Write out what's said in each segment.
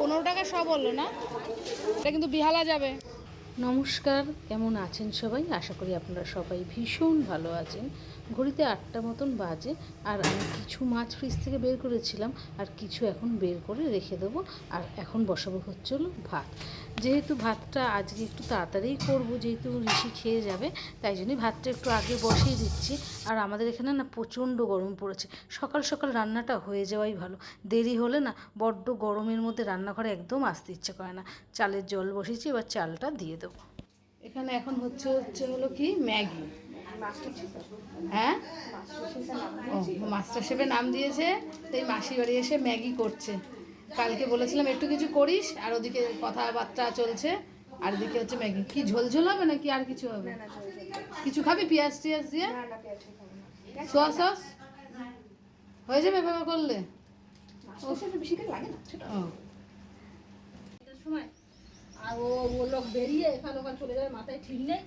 পনেরো টাকা সব বলল না? এটা কিন্তু বিহালা যাবে। নমস্কার, কেমন আছেন সবাই? আশা করি আপনারা সবাই ভীষণ ভালো আছেন। ঘড়িতে আটটা মতন বাজে আর আমি কিছু মাছ ফ্রিজ থেকে বের করেছিলাম আর কিছু এখন বের করে রেখে দেবো আর এখন বসাবো হচ্ছে হলো ভাত। যেহেতু ভাতটা আজকে একটু তাড়াতাড়ি করব, যেহেতু ঋষি খেয়ে যাবে, তাই জন্যই ভাতটা একটু আগে বসিয়ে দিচ্ছি। আর আমাদের এখানে না প্রচণ্ড গরম পড়েছে। সকাল সকাল রান্নাটা হয়ে যাওয়াই ভালো। দেরি হলে না বড্ড গরমের মধ্যে রান্নাঘরে একদম আসতে ইচ্ছে করে না। চালের জল বসিয়েছি, এবার চালটা দিয়ে দেবো। এখানে এখন হচ্ছে হচ্ছে হলো কি ম্যাগি। হ্যাঁ? ও মাস্টার শেফের নাম দিয়েছে তো এই মাসি বাড়ি এসে ম্যাগি করছে। কালকে বলেছিলাম একটু কিছু করিস আর ওদিকে কথাবার্তা চলছে আর এদিকে হচ্ছে ম্যাগি। কি ঝোল ঝোল হবে নাকি আর কিছু হবে? কিছু খাবি? পেঁয়াজ টিয়াজ দিয়ে? Soya sauce? হয়ে যাবে এভাবে করলে? ও। সময় আর ও ও লোক বেরিয়ে এখানে ওখানে চলে যাবে মাথায় ঠিক নেই।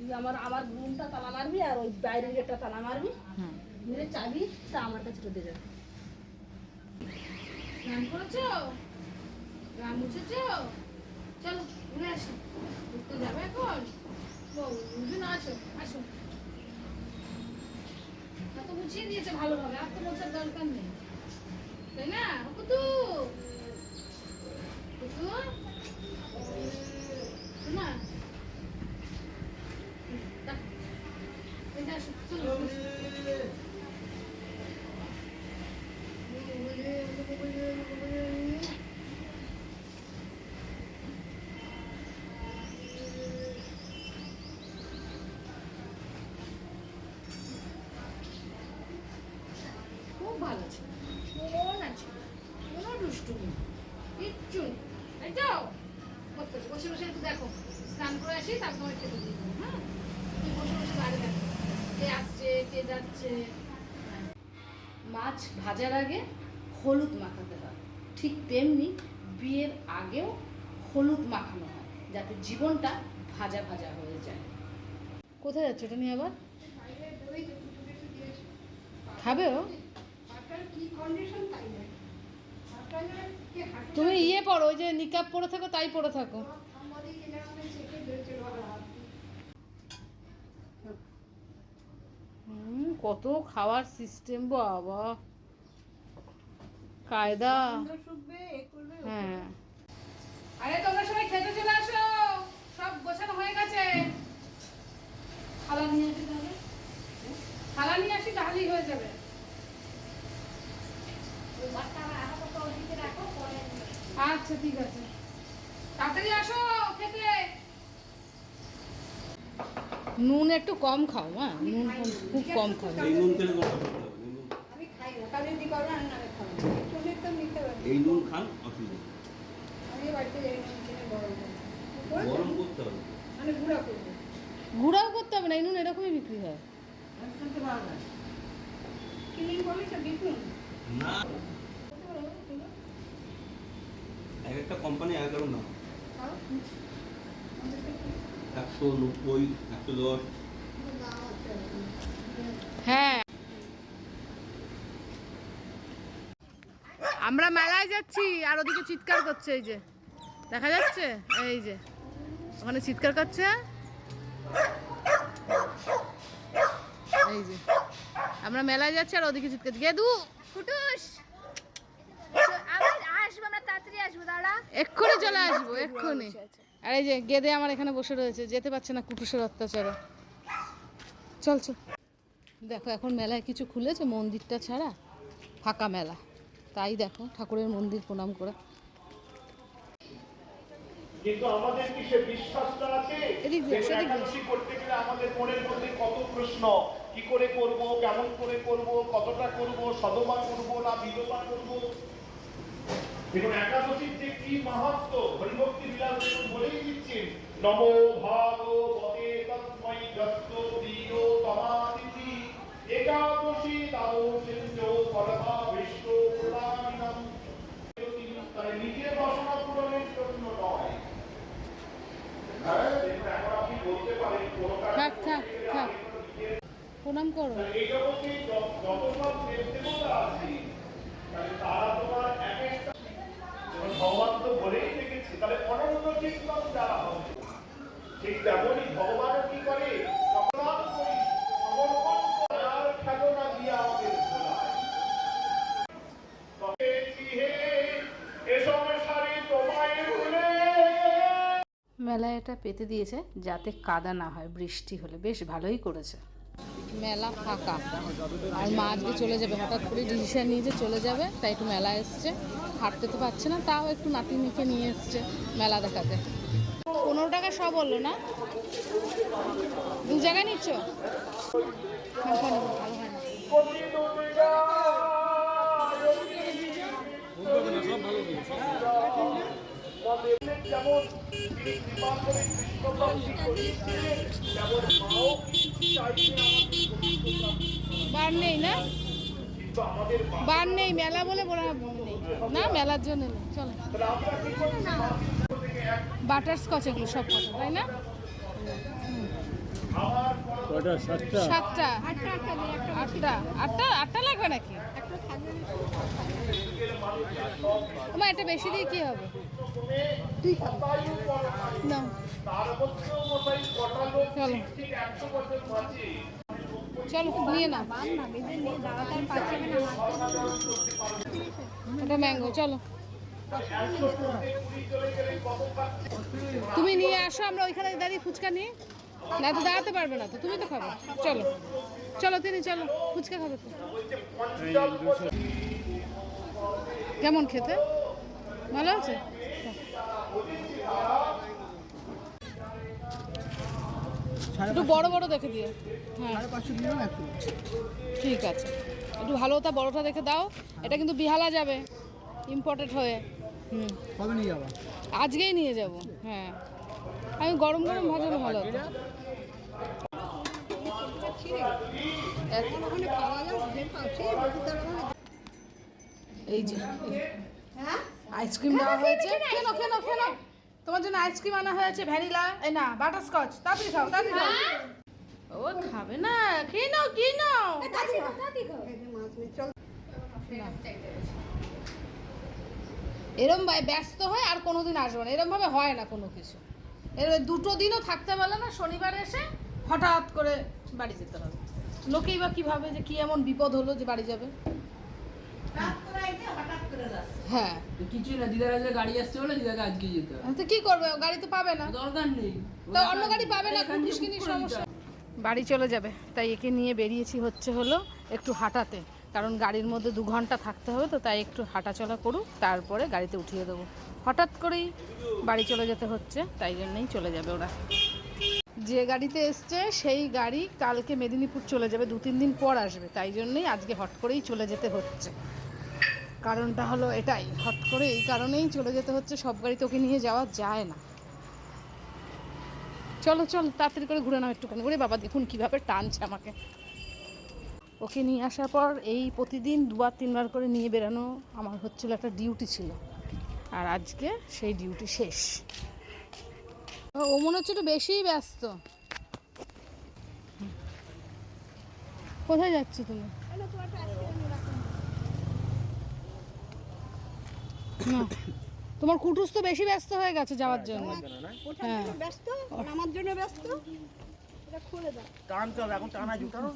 তুই আমার আমার রুমটা তালা মারবি আর ওই বাইরের গেটটা তালা মারবি। মেরে চাবি তা আমার কাছে চলে যাবে। স্নান করেছ? গা মুছেছো? চলো ঘুরে আসো। ঘুরতে যাবে এখন? বউ না আসো আসো। তা তো মুছিয়ে দিয়েছে ভালোভাবে আর তো মোছার দরকার নেই। তাই না? কুতু? কুতু? না। আসো চলো খুব ভালো ছিল মন আছে কোনো দুষ্টুমি কিচ্ছু নেই এই তো বসে বসে বসে একটু দেখো স্নান করে আসি তারপর খেতে দিয়ে দেবো হ্যাঁ তুমি বসে বসে বাইরে দেখো কে আসছে মাছ ভাজার আগে হলুদ মাখাতে হয়। ঠিক তেমনি বিয়ের আগেও হলুদ মাখানো হয়, যাতে জীবনটা ভাজা ভাজা হয়ে যায়। কোথায় যাচ্ছে ওটা নিয়ে আবার? খাবে ও? তুমি ইয়ে পড়ো, ওই যে নিকাপ পরে থাকো, তাই পরে থাকো। হুম কত খাওয়ার সিস্টেম বাবা। কায়দা। হ্যাঁ। আরে তোমরা সবাই খেতে চলে আসো। সব গোছানো হয়ে গেছে। থালা নিয়ে আসি তাহলে। থালা নিয়ে আসি তাহলেই হয়ে যাবে। আচ্ছা ঠিক আছে। তাড়াতাড়ি আসো খেতে নুন একটু কম খাও হ্যাঁ? নুন খুব কম খাবে এই নুন খেলে কোনো অসুবিধা হবে না। এই নুন- আমি খাই না যদি করো রান্না আমি খাব। চলে তো নিতে পারি এই নুন খান অসুবিধা আমি বাড়িতে এই নুন কিনে গরম করি গরম করতে হবে। মানে গুঁড়া করব। গুঁড়াও করতে হবে না এই নুন এরকমই বিক্রি হয়। কিনে বলি তো বিকুন না। এক একটা কোম্পানি এক খাও। একশো নব্বই একশো দশ হ্যাঁ। আমরা মেলায় যাচ্ছি আর ওদিকে চিৎকার করছে এই যে। দেখা যাচ্ছে? এই যে। ওখানে চিৎকার করছে? এই যে। আমরা মেলায় যাচ্ছি আর ওদিকে চিৎকার গেদু, ফুটুস আবার আসব আমরা তাড়াতাড়ি আসব দাঁড়া এক্ষুনি চলে আসব এক্ষুনি। আর এই যে গেদে আমার এখানে বসে রয়েছে যেতে পারছে না কুটুসের অত্যাচারে। চল চল। দেখো এখন মেলায় কিছু খুলেছে মন্দিরটা ছাড়া ফাঁকা মেলা। তাই দেখো ঠাকুরের মন্দির প্রণাম করে। কিন্তু আমাদের কি সে বিশ্বাসটা আছে? এদিক দিয়ে, দেখুন, সেদিক দিয়ে। একাদশী করতে গেলে আমাদের মনের মধ্যে কত প্রশ্ন কি করে করব কেমন করে করব কতটা করব সদমা করব না বিধবা করব? দেখুন একাদশীর যে কি মাহাত্ম? হরিভক্তি বিলাস দেখুন বলেই দিচ্ছেন নম ভাগবতে তস্মৈ দত্ত প্রিয় তমাদিতি। একাদশী দ্বাদশিঞ্চ পরমা বিষ্ণু প্রণামিনম তাহলে নিজের বাসনা পূরণের জন্য নয়। হ্যাঁ এখন আপনি বলতে পারেন কোনো থাক থাক থাক। প্রণাম করো। এই জগতে যত সব কি করে? মেলায় এটা পেতে দিয়েছে যাতে কাদা না হয় বৃষ্টি হলে। বেশ ভালোই করেছে। মেলা ফাঁকা। আর মা আজকে চলে যাবে। হঠাৎ করে ডিসিশন নিয়ে যে চলে যাবে তাই একটু মেলা এসছে। হাঁটতে তো পারছে না তাও একটু নাতি নিয়ে এসছে মেলা দেখাতে। পনেরো টাকা সব বলল না? দু জায়গায় নিচ্ছ? বার নেই না? বার নেই, মেলা বলে বলা নেই। না, মেলার জন্য চলো। তাহলে আমরা কি করছি মা কৃষ্ণ থেকে এক বাটার স্কচ এগুলো সব কটা তাই না? সাতটা? আটটা। আটটা? আটটা লাগবে নাকি? তোমার এটা বেশি দিয়ে কি হবে? না। চলো। চলো নিয়ে না ওটা ম্যাঙ্গো চলো। তুমি নিয়ে আসো, আমরা ওইখানে দাঁড়িয়ে ফুচকা নিয়ে না তো দাঁড়াতে পারবে না তো, তুমি তো খাবে। চলো। চলো, তিনি চলো, ফুচকা খাবে তো। কেমন খেতে? ভালো আছে? একটু বড় বড় দেখে দিয়ে। হ্যাঁ। ঠিক আছে। একটু ভালোটা বড়টা দেখে দাও। এটা কিন্তু বিহালা যাবে ইম্পর্টেন্ট হয়ে। হুম কবে নিয়ে যাবা? আজকেই নিয়ে যাব হ্যাঁ। আমি গরম গরম ভাজালে ভালো হতো এই যে আইসক্রিম দেওয়া হয়েছে। কেন কেন কেন তোমার জন্য আইসক্রিম আনা হয়েছে ভ্যানিলা এই না বাটার স্কচ তাড়াতাড়ি খাও তাড়াতাড়ি খাও। ও খাবে না। খেয়ে নাও কি নাও দাদি খাও দাদি খাও মাছ নিয়ে চল এরম ভাই ব্যস্ত হয় আর কোনোদিন আসবে না। এরমভাবে হয় না কোনো কিছু। এর দুটো দিনও থাকতে পারলে না শনিবার এসে হঠাৎ করে বাড়ি যেতে হবে। লোকেই বা কি ভাবে যে কী এমন বিপদ হলো যে বাড়ি যাবে? হ্যাঁ। কিছুই না দিদার আজকে গাড়ি আসছে বলে দিদাকে আজকে যেতে হবে। তো কি করবে? গাড়ি তো পাবে না। দরকার নেই। তো অন্য গাড়ি পাবে না সমস্যা। বাড়ি চলে যাবে। তাই একে নিয়ে বেরিয়েছি হচ্ছে হলো একটু হাঁটাতে। কারণ গাড়ির মধ্যে দু ঘণ্টা থাকতে হবে তো তাই একটু হাঁটাচলা করুক, তারপরে গাড়িতে উঠিয়ে দেবো। হঠাৎ করেই বাড়ি চলে যেতে হচ্ছে, তাই জন্যই চলে যাবে ওরা। যে গাড়িতে এসছে সেই গাড়ি কালকে মেদিনীপুর চলে যাবে, দু তিন দিন পর আসবে, তাই জন্যই আজকে হট করেই চলে যেতে হচ্ছে। কারণটা হলো এটাই, হট করে এই কারণেই চলে যেতে হচ্ছে, সব গাড়িতে ওকে নিয়ে যাওয়া যায় না। চলো চলো, তাড়াতাড়ি করে ঘুরে নাও একটুখানি। ওরে বাবা, দেখুন কীভাবে টানছে আমাকে। ওকে নিয়ে আসার পর এই প্রতিদিন দুবার তিনবার করে নিয়ে বেরানো আমার হচ্ছিল একটা ডিউটি ছিল। আর আজকে সেই ডিউটি শেষ। ও ও মনে হচ্ছে একটু বেশিই ব্যস্ত। কোথায় যাচ্ছ তুমি? না তোমার কুটুস তো বেশি ব্যস্ত হয়ে গেছে যাওয়ার জন্য। হ্যাঁ। ব্যস্ত? আমার জন্য ব্যস্ত? এটা খুলে দাও। হবে এখন টানা জুটানো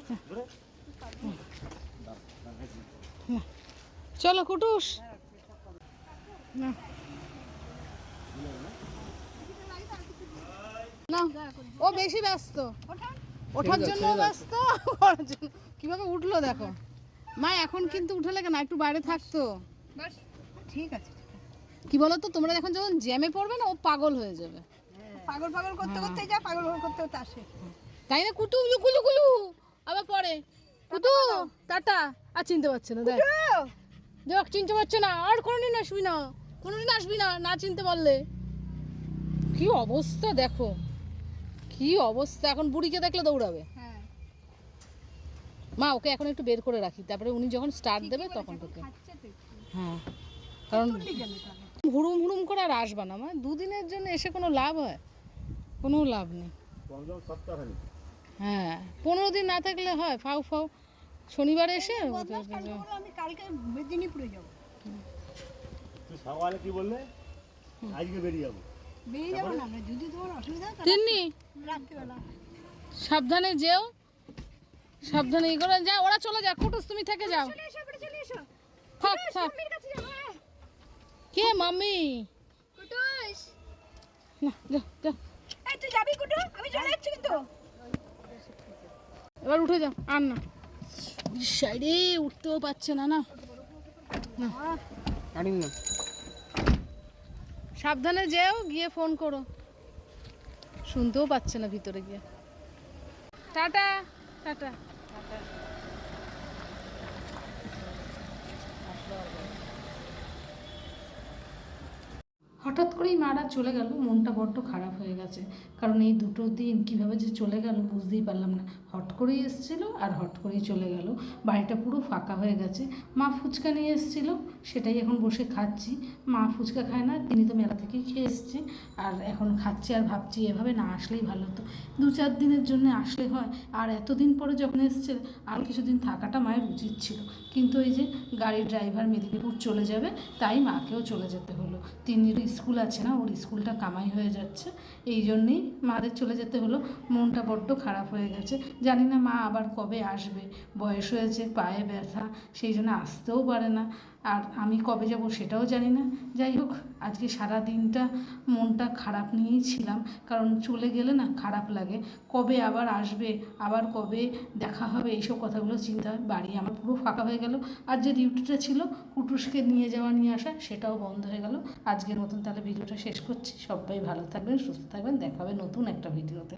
চলো কুটুস। না। ও বেশি ব্যস্ত। ওঠার জন্য ব্যস্ত কীভাবে উঠল দেখো। মা এখন কিন্তু উঠে লাগে না একটু বাইরে থাকতো। ঠিক আছে কি বলো তো তোমরা এখন যখন জ্যামে পড়বে না ও পাগল হয়ে যাবে। পাগল পাগল করতে করতে যা পাগল পাগল করতে করতে আসে। তাই না কুটু কুলু কুলু আবার পরে। কুটু টাটা। আর চিনতে পারছে না দেখ। দেখ চিনতে পারছে না। আর কোনোদিন আসবি না। কোনোদিন আসবি না না চিনতে পারলে। কি অবস্থা দেখো। কি অবস্থা। এখন বুড়িকে দেখলে দৌড়াবে। হ্যাঁ। মা ওকে এখন একটু বের করে রাখি। তারপরে উনি যখন স্টার্ট দেবে তখন তোকে। হ্যাঁ। কারণ হুড়ুম হুড়ুম করে আর আসবা না মা। দুদিনের জন্য এসে কোনো লাভ হয়? কোনো লাভ নেই। হ্যাঁ পনেরো দিন না থাকলে হয় ফাউ ফাউ। শনিবার এসে আমি কালকে মেদিনীপুরে যাব। সকালে কি বললে? আজকে বেরিয়ে যাব। বেরিয়ে যাব না যদি তোমার অসুবিধা হয় রাত্রিবেলা। সাবধানে যেও সাবধানে ই করে যা ওরা চলে যা কুটুস তুমি থেকে যাও। থাক থাক। আয়। কে মাম্মি? কুটুস। না যা যা যাবি কুটু আমি চলে যাচ্ছি কিন্তু। এবার উঠে যাও আর না। সাইডে উঠতেও পারছে না না। না। সাবধানে যেও গিয়ে ফোন করো। শুনতেও পাচ্ছে না ভিতরে গিয়ে। Tata tata. হঠাৎ করেই মারা চলে গেল, মনটা বড্ড খারাপ হয়ে গেছে। কারণ এই দুটো দিন কীভাবে যে চলে গেল বুঝতেই পারলাম না। হট করেই এসেছিল আর হট করেই চলে গেল। বাড়িটা পুরো ফাঁকা হয়ে গেছে। মা ফুচকা নিয়ে এসেছিল, সেটাই এখন বসে খাচ্ছি। মা ফুচকা খায় না, তিনি তো মেলা থেকেই খেয়ে এসছে। আর এখন খাচ্ছি আর ভাবছি এভাবে না আসলেই ভালো হতো। দু চার দিনের জন্য আসলে হয়। আর এতদিন পরে যখন এসছে, আর কিছুদিন থাকাটা মায়ের উচিত ছিল। কিন্তু এই যে গাড়ির ড্রাইভার মেদিনীপুর চলে যাবে, তাই মাকেও চলে যেতে হলো। তিন্নির স্কুল আছে না, ওর স্কুলটা কামাই হয়ে যাচ্ছে। এই জন্যেই মাদের চলে যেতে হলো। মনটা বড্ড খারাপ হয়ে গেছে। জানি না মা আবার কবে আসবে। বয়স হয়েছে, পায়ে ব্যথা, সেই জন্য আসতেও পারে না। আর আমি কবে যাব সেটাও জানি না। যাই হোক, আজকে সারা দিনটা মনটা খারাপ নিয়েই ছিলাম, কারণ চলে গেলে না খারাপ লাগে। কবে আবার আসবে, আবার কবে দেখা হবে, এইসব কথাগুলো চিন্তা বাড়ি আমার পুরো ফাঁকা হয়ে গেল। আর যে ডিউটিটা ছিল, কুটুসকে নিয়ে যাওয়া, নিয়ে আসা, সেটাও বন্ধ হয়ে গেল। আজকের মতন তাহলে ভিডিওটা শেষ করছি। সবাই ভালো থাকবেন, সুস্থ থাকবেন। দেখা হবে নতুন একটা ভিডিওতে।